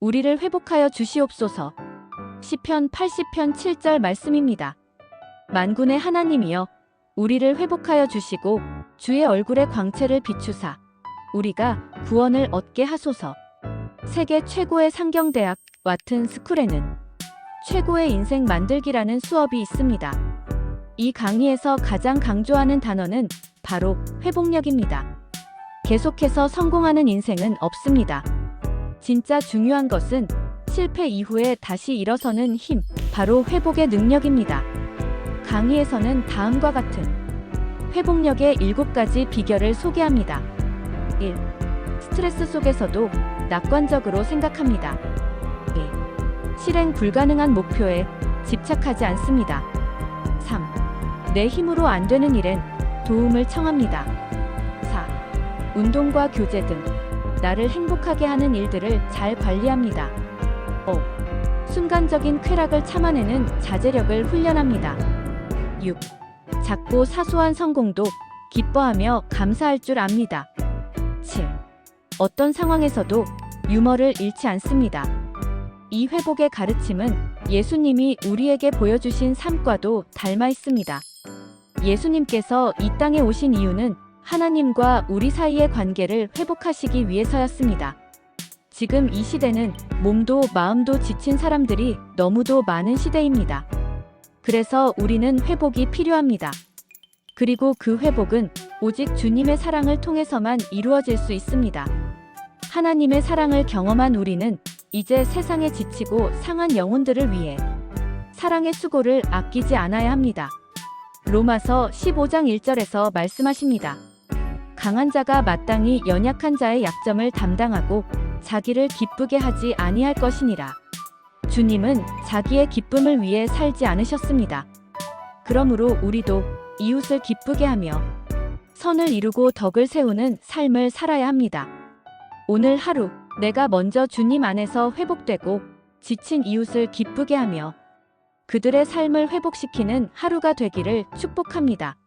우리를 회복하여 주시옵소서. 시편 80편 7절 말씀입니다. 만군의 하나님이여 우리를 회복하여 주시고 주의 얼굴의 광채를 비추사 우리가 구원을 얻게 하소서. 세계 최고의 상경대학 와튼 스쿨에는 최고의 인생 만들기라는 수업이 있습니다. 이 강의에서 가장 강조하는 단어는 바로 회복력입니다. 계속해서 성공하는 인생은 없습니다. 진짜 중요한 것은 실패 이후에 다시 일어서는 힘, 바로 회복의 능력입니다. 강의에서는 다음과 같은 회복력의 7가지 비결을 소개합니다. 1. 스트레스 속에서도 낙관적으로 생각합니다. 2. 실행 불가능한 목표에 집착하지 않습니다. 3. 내 힘으로 안 되는 일엔 도움을 청합니다. 4. 운동과 교제 등 나를 행복하게 하는 일들을 잘 관리합니다. 5. 순간적인 쾌락을 참아내는 자제력을 훈련합니다. 6. 작고 사소한 성공도 기뻐하며 감사할 줄 압니다. 7. 어떤 상황에서도 유머를 잃지 않습니다. 이 회복의 가르침은 예수님이 우리에게 보여주신 삶과도 닮아 있습니다. 예수님께서 이 땅에 오신 이유는 하나님과 우리 사이의 관계를 회복하시기 위해서였습니다. 지금 이 시대는 몸도 마음도 지친 사람들이 너무도 많은 시대입니다. 그래서 우리는 회복이 필요합니다. 그리고 그 회복은 오직 주님의 사랑을 통해서만 이루어질 수 있습니다. 하나님의 사랑을 경험한 우리는 이제 세상에 지치고 상한 영혼들을 위해 사랑의 수고를 아끼지 않아야 합니다. 로마서 15장 1절에서 말씀하십니다. 강한 자가 마땅히 연약한 자의 약점을 담당하고 자기를 기쁘게 하지 아니할 것이니라. 주님은 자기의 기쁨을 위해 살지 않으셨습니다. 그러므로 우리도 이웃을 기쁘게 하며 선을 이루고 덕을 세우는 삶을 살아야 합니다. 오늘 하루 내가 먼저 주님 안에서 회복되고 지친 이웃을 기쁘게 하며 그들의 삶을 회복시키는 하루가 되기를 축복합니다.